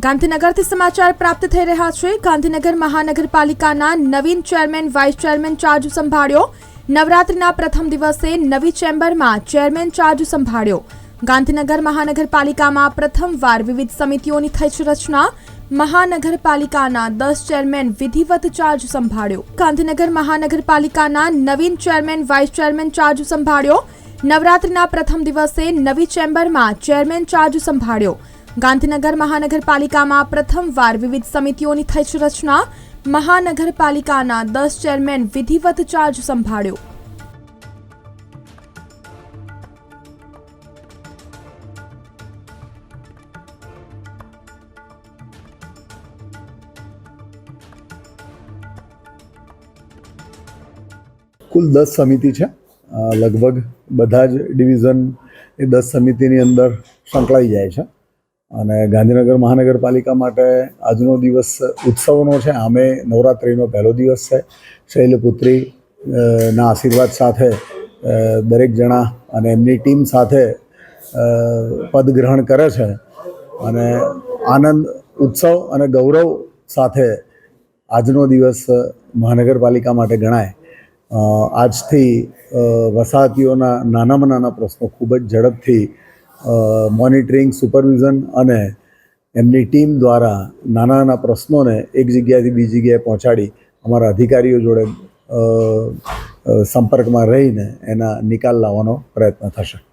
ગાંધીનગરથી સમાચાર પ્રાપ્ત થઈ રહ્યા છે. ગાંધીનગર મહાનગરપાલિકાના નવીન ચેરમેન, વાઇસ ચેરમેન ચાર્જ સંભાળ્યો. નવરાત્રિના પ્રથમ દિવસે નવી ચેમ્બરમાં ચેરમેન ચાર્જ સંભાળ્યો. ગાંધીનગર મહાનગરપાલિકામાં પ્રથમવાર વિવિધ સમિતિઓની થઈ રચના. મહાનગરપાલિકાના દસ ચેરમેન વિધિવત ચાર્જ સંભાળ્યો. ગાંધીનગર મહાનગરપાલિકાના નવીન ચેરમેન, વાઇસ ચેરમેન ચાર્જ સંભાળ્યો. નવરાત્રિના પ્રથમ દિવસે નવી ચેમ્બરમાં ચેરમેન ચાર્જ સંભાળ્યો. ગાંધીનગર મહાનગરપાલિકામાં પ્રથમવાર વિવિધ સમિતિઓની થઈ છે રચના. મહાનગરપાલિકાના દસ ચેરમેન વિધિવત ચાર્જ સંભાળ્યો. કુલ દસ સમિતિ છે. લગભગ બધા જ ડિવિઝન એ દસ સમિતિની અંદર સંકળાઈ જાય છે. અને ગાંધીનગર મહાનગરપાલિકા માટે આજનો દિવસ ઉત્સવનો છે. આમે નવરાત્રિનો પહેલો દિવસ છે. શૈલપુત્રી ના આશીર્વાદ સાથે દરેક જણા અને એમની ટીમ સાથે પદ પદગ્રહણ કરે છે. અને આનંદ, ઉત્સવ અને ગૌરવ સાથે આજનો દિવસ મહાનગરપાલિકા માટે ગણાય. આજથી વસાહતીઓના નાનામાં નાના પ્રશ્નો ખૂબ જ ઝડપથી મોનિટરિંગ સુપરવિઝન અને એમની ટીમ દ્વારા નાના નાના પ્રશ્નોને એક જગ્યાએથી બીજી જગ્યાએ પહોંચાડી અમારા અધિકારીઓ જોડે સંપર્કમાં રહીને એના નિકાલ લાવવાનો પ્રયત્ન થશે.